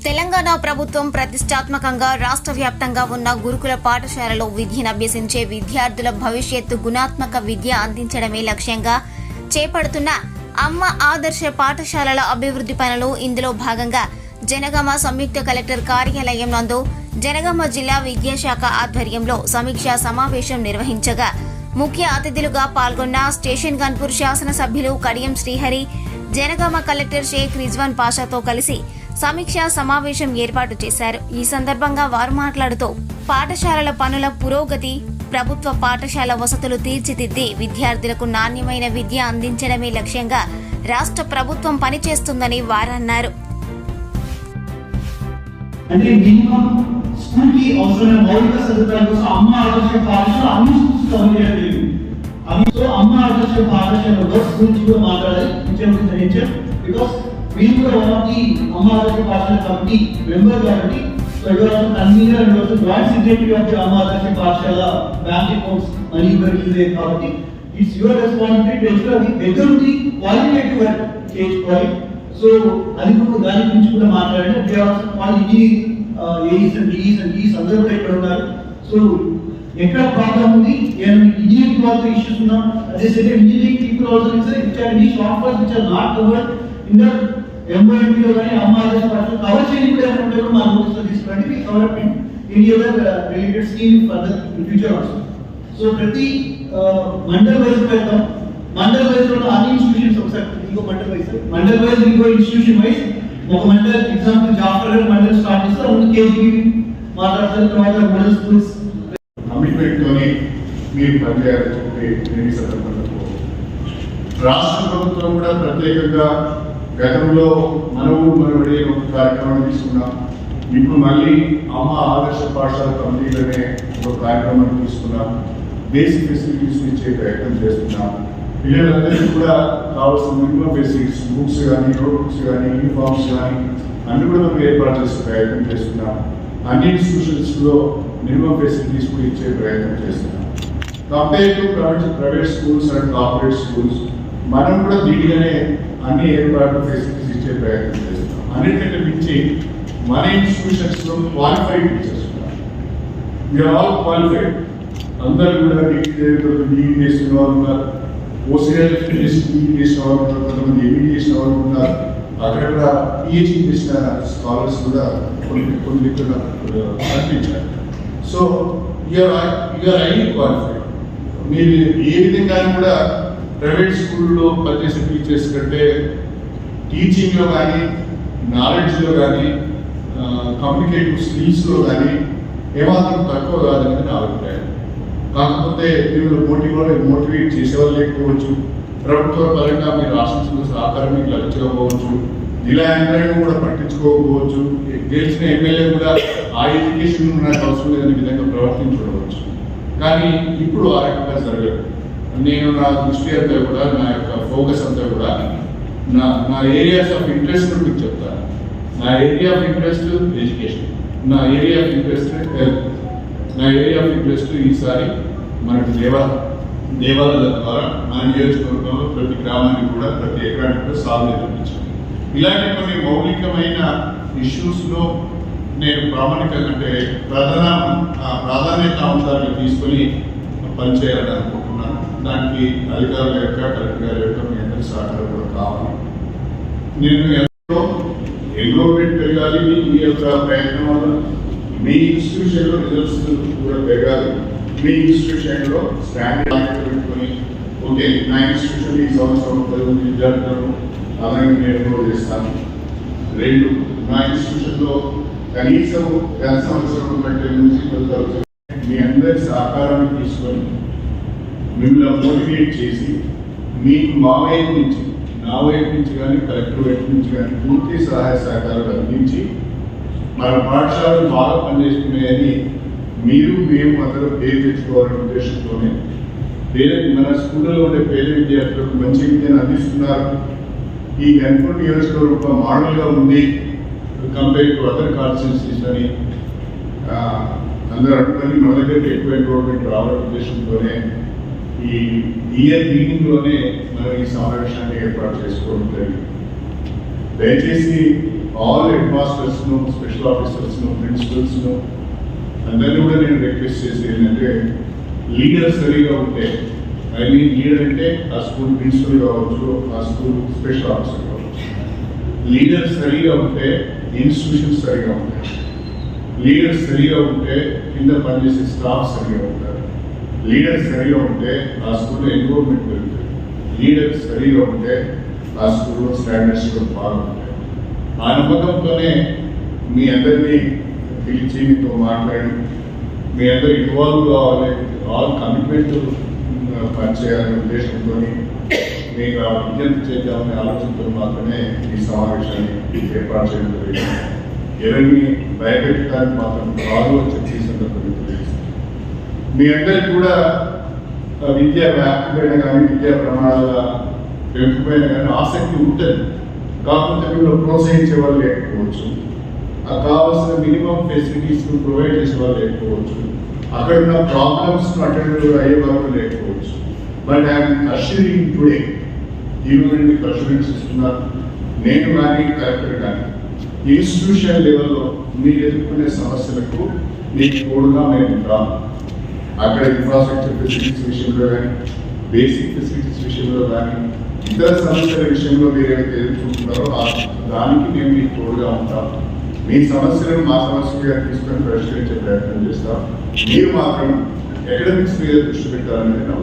తెలంగాణ ప్రభుత్వం ప్రతిష్టాత్మకంగా రాష్ట్ర వ్యాప్తంగా ఉన్న గురుకుల పాఠశాలలో విద్యను అభ్యసించే విద్యార్థుల భవిష్యత్తు గుణాత్మక విద్య అందించడమే లక్ష్యంగా చేపడుతున్న అమ్మ ఆదర్శ పాఠశాలల అభివృద్ధి పనులు ఇందులో భాగంగా జనగామ సంయుక్త కలెక్టర్ కార్యాలయం నందు జనగామ జిల్లా విద్యాశాఖ ఆధ్వర్యంలో సమీక్షా సమావేశం నిర్వహించగా ముఖ్య అతిథులుగా పాల్గొన్న స్టేషన్ గన్పూర్ శాసనసభ్యులు కడియం శ్రీహరి జనగామ కలెక్టర్ షేక్ రిజ్వాన్ పాషాతో కలిసి సమీక్షా సమావేశం ఏర్పాటు చేశారు. ఈ సందర్భంగా వారు మాట్లాడుతూ పాఠశాలల పనుల పురోగతి ప్రభుత్వ పాఠశాల వసతులు తీర్చిదిద్ది విద్యార్థులకు నాణ్యమైన విద్య అందించడమే లక్ష్యంగా రాష్ట్ర ప్రభుత్వం పనిచేస్తుందని వారన్నారు. అంటే అవసరమైన మౌలిక సదుపాయాల కోసం అమ్మ ఆదర్శ పాఠశాల అన్ని స్కూల్స్ కవర్ సో అమ్మ ఆదర్శ పాఠశాలలో గురించి కూడా మాట్లాడాలి. టీచర్ నేచర్ బికాస్ మీరు కూడా one of the Amma Adarsha Pathashala committee member కాబట్టి so your also convenor and also joint secretary of the Amma Adarsha Pathashala bank accounts money release కాబట్టి ఇట్స్ యువర్ రెస్పాన్సిబిలిటీ ఎక్స్ట్రా దగ్గర ఉంది qualitative work చేసుకోవాలి so అది కూడా దాని గురించి కూడా మాట్లాడండి. వాళ్ళు engineering AEs and DEs and DEs అందరూ కూడా ఇక్కడ ఉన్నారు. సో ఎక్కడ ప్రాబ్లం ఉంది ఏమైనా ఇంజనీరింగ్ వాళ్ళతో ఇష్యూస్ ఉన్నా అదే సరే engineering people also it's which are niche offers which are not covered in the MOMP లో కానీ అమ్మ ఆదేశ పట్ల కవర్ చేయని కూడా ఏమైనా ఉంటే కూడా మా నోటీస్ తీసుకోండి మీ cover up in any other related scheme for the future also so ప్రతి మండల్ వైజ్ వెళ్తాం మండల్ వైజ్ లో అన్ని ఇన్స్టిట్యూషన్స్ ఒకసారి ఇంకో మండల్ వైజ్ మండల్ వైజ్ ఇంకో ఇన్స్టిట్యూషన్ వైజ్ ఒక మండల్ ఎగ్జాంపుల్ జాఫర్ గారు మండల్ స్టార్ట్ చేస్తారు అప్పుడు కేజీ మాట్లాడతారు తర్వాత మిడిల్ స్కూల్స్ పెట్టుకొని మీరు పనిచేయాలని చెప్పి నేను రాష్ట్ర ప్రభుత్వం కూడా ప్రత్యేకంగా గతంలో మనవు మనవడి ఒక కార్యక్రమం తీసుకున్నాం. ఇప్పుడు మళ్ళీ అమ్మ ఆదర్శ పాఠశాల కమిటీలనే ఒక కార్యక్రమం తీసుకున్నాం. బేసిక్ ఫెసిలిటీస్ ఇచ్చే ప్రయత్నం చేస్తున్నాం. పిల్లలందరికీ కూడా కావాల్సిన మినిమం బేసిక్స్ బుక్స్ కానీ నోట్ బుక్స్ కానీ యూనిఫామ్స్ కానీ అన్ని కూడా మనం ఏర్పాటు చేసే ప్రయత్నం చేస్తున్నాం. అన్ని ఇన్స్టిట్యూషన్స్లో మినిమం ఫెసిలిటీస్ కూడా ఇచ్చే ప్రయత్నం చేస్తున్నాం compare to private private schools and corporate schools మనం కూడా దీనిగానే అన్ని ఏర్పాట్లు ఫెసిలిటీస్ ఇచ్చే ప్రయత్నం చేస్తున్నాం. అన్నిటికంటే మించి మన ఇన్స్టిట్యూషన్స్లో క్వాలిఫైడ్ టీచర్స్ ఉన్నారు. వీఆర్ ఆల్ క్వాలిఫైడ్ అందరూ కూడా డిగ్రీ డిగ్రీ చేసిన వాళ్ళు ఉన్నారు. ఓసీఎల్ డిగ్రీ చేసిన వాళ్ళు ఉన్నారు. కొంతమంది ఎంఈ చేసిన వాళ్ళు ఉన్నారు. అక్కడ కూడా పిహెచ్డి చేసిన స్కాలర్స్ కూడా కొన్ని కొన్ని ఇక్కడ కనిపించారు. So you are you are highly qualified మీరు ఏ విధంగా కూడా ప్రైవేట్ స్కూల్లో పనిచేసే టీచర్స్ కంటే టీచింగ్లో కానీ నాలెడ్జ్లో కానీ కమ్యూనికేటివ్ స్కిల్స్లో కానీ ఏమాత్రం తక్కువ కాదని నా అభిప్రాయం. కాకపోతే మీరు పోటీలో మోటివేట్ చేసేవాళ్ళు లేకపోవచ్చు. ప్రభుత్వ పరంగా మీరు ఆశించిన సహకారం మీకు లభించకపోవచ్చు. ఇలా యంత్రాంగం కూడా పట్టించుకోకపోవచ్చు. గెలిచిన ఎమ్మెల్యే కూడా ఆ ఎడ్యుకేషన్ నాకు అవసరం లేదనే విధంగా ప్రవర్తించవచ్చు. కానీ ఇప్పుడు ఆ రకంగా జరగదు. నేను నా దృష్టి అంతా కూడా నా యొక్క ఫోకస్ అంతా కూడా నా నా ఏరియాస్ ఆఫ్ ఇంట్రెస్ట్ మీకు చెప్తాను. నా ఏరియా ఆఫ్ ఇంట్రెస్ట్ ఎడ్యుకేషన్ నా ఏరియా ఆఫ్ ఇంట్రెస్ట్ హెల్త్ నా ఏరియా ఆఫ్ ఇంట్రెస్ట్ ఈసారి మనకు దేవా దేవాలయాల ద్వారా మన నియోజకవర్గంలో ప్రతి గ్రామానికి కూడా ప్రతి ఎకరానికి కూడా సాధన నిర్మించాలి ఇలాంటి కొన్ని మౌలికమైన ఇష్యూస్లో నేను ప్రామాణికంగా అంటే ప్రధాన ప్రాధాన్యత అంశాలను తీసుకొని పనిచేయాలని అనుకుంటున్నాను. దానికి అధికారుల యొక్క కలెక్టర్ గారి యొక్క మీ అందరి సహకారం కూడా కావాలి. నేను ఎంతో ఎన్రోల్మెంట్ పెరగాలి మీ యొక్క ప్రయత్నం వల్ల మీ ఇన్స్టిట్యూషన్లో రిజల్ట్స్ కూడా పెరగాలి. మీ ఇన్స్టిట్యూషన్లో స్టాండర్డ్ పెట్టుకొని ఓకే నా ఇన్స్టిట్యూషన్ ఈ సంవత్సరం విద్యార్థులను అలాగే నేను enroll చేస్తాము. రెండు మా ఇన్స్టిట్యూషన్లో కనీసం గత సంవత్సరం కంటే నుంచి ఫలితాలు మీ అందరి సహకారాన్ని తీసుకొని మిమ్మల్ని మోటివేట్ చేసి మీకు మా వైపు నుంచి నా వైపు నుంచి కానీ కలెక్టర్ వైపు నుంచి కానీ పూర్తి సహాయ సహకారాలు అందించి మన పాఠశాలలు బాగా పనిచేస్తున్నాయని మీరు మేము అందరూ పేరు తెచ్చుకోవాలనే ఉద్దేశంతోనే పేద మన స్కూళ్ళలో ఉండే పేద విద్యార్థులకు మంచి విద్యను అందిస్తున్నారు. ఈ గన్పూర్ నియోజకవర్గం మోడల్గా ఉంది కంపేర్ టు అదర్ కాన్స్టిట్యూన్సీస్ అని అందరూ అనుకుని మన దగ్గరికి ఎక్కువ ఎంప్రూవ్మెంట్ రావడం ఉద్దేశంతోనే ఈ ఇయర్ మీటింగ్లోనే మనం ఈ సమావేశాన్ని ఏర్పాటు చేసుకోవడం జరిగింది. దయచేసి ఆల్ హెడ్మాస్టర్స్ను స్పెషల్ ఆఫీసర్స్ను ప్రిన్సిపల్స్ను అందరినీ కూడా నేను రిక్వెస్ట్ చేసి ఏంటంటే లీడర్ సరిగా ఉంటే ఐ మీన్ లీడర్ అంటే ఆ స్కూల్ ప్రిన్సిపల్ కావచ్చు ఆ స్కూల్ స్పెషల్ ఆఫీసర్ కావచ్చు. లీడర్ సరిగా ఉంటే ఇన్స్టిట్యూషన్ సరిగా ఉంటాయి. లీడర్ సరిగా ఉంటే కింద పనిచేసే స్టాఫ్ సరిగా ఉంటారు. లీడర్ సరిగా ఉంటే ఆ స్కూల్లో ఎన్రోల్మెంట్ పెరుగుతుంది. లీడర్ సరిగా ఉంటే ఆ స్కూల్లో స్టాండర్డ్స్ కూడా బాగుంటాయి. ఆ నమ్మకంతోనే మీ అందరినీ పిలిచి మీతో మాట్లాడి మీ అందరు ఇన్వాల్వ్ కావాలి ఆల్ కమిట్మెంట్ పనిచేయాలనే ఉద్దేశంతో మీకు ఆ విజ్ఞప్తి చేద్దామనే ఆలోచనతో మాత్రమే ఈ సమావేశాన్ని ఏర్పాటు చేయడం జరిగింది. ఎవరిని భయపెట్టడానికి మాత్రం కాదు అని చెప్పి సందర్భంగా మీ అందరికి కూడా విద్యా వ్యాప్తి పైన కానీ విద్యా ప్రమాణాల పెంపు పైన కానీ ఆసక్తి ఉంటుంది. కాకపోతే మీరు ప్రోత్సహించే వాళ్ళు లేకపోవచ్చు. ఆ కావాల్సిన మినిమం ఫెసిలిటీస్ ప్రొవైడ్ చేసే వాళ్ళు లేకపోవచ్చు. అక్కడ ఉన్న ప్రాబ్లమ్స్ అటెండ్ అయ్యే వరకు లేకపోవచ్చు but I'm assuring today even మీకు ఇస్తున్నారు నేను కానీ కలెక్టర్ కానీ ఇన్స్టిట్యూషన్ లెవెల్లో మీరు ఎదుర్కొనే సమస్యలకు మీకు తోడుగా మేము ఉంటాం అక్కడ ఇన్ఫ్రాస్ట్రక్చర్ ఫెసిలిటీస్ విషయంలో కానీ బేసిక్ ఫెసిలిటీస్ విషయంలో కానీ ఇతర సమస్యల విషయంలో మీరు ఏదైతే ఎదుర్కొంటున్నారో దానికి మేము మీకు తోడుగా ఉంటాం మీ సమస్యలను మా సమస్యగా తీసుకొని పరిష్కరించే ప్రయత్నం చేస్తాం. మీరు మాత్రం ఎకడమిక్స్ మీద దృష్టి పెట్టాలనేది నా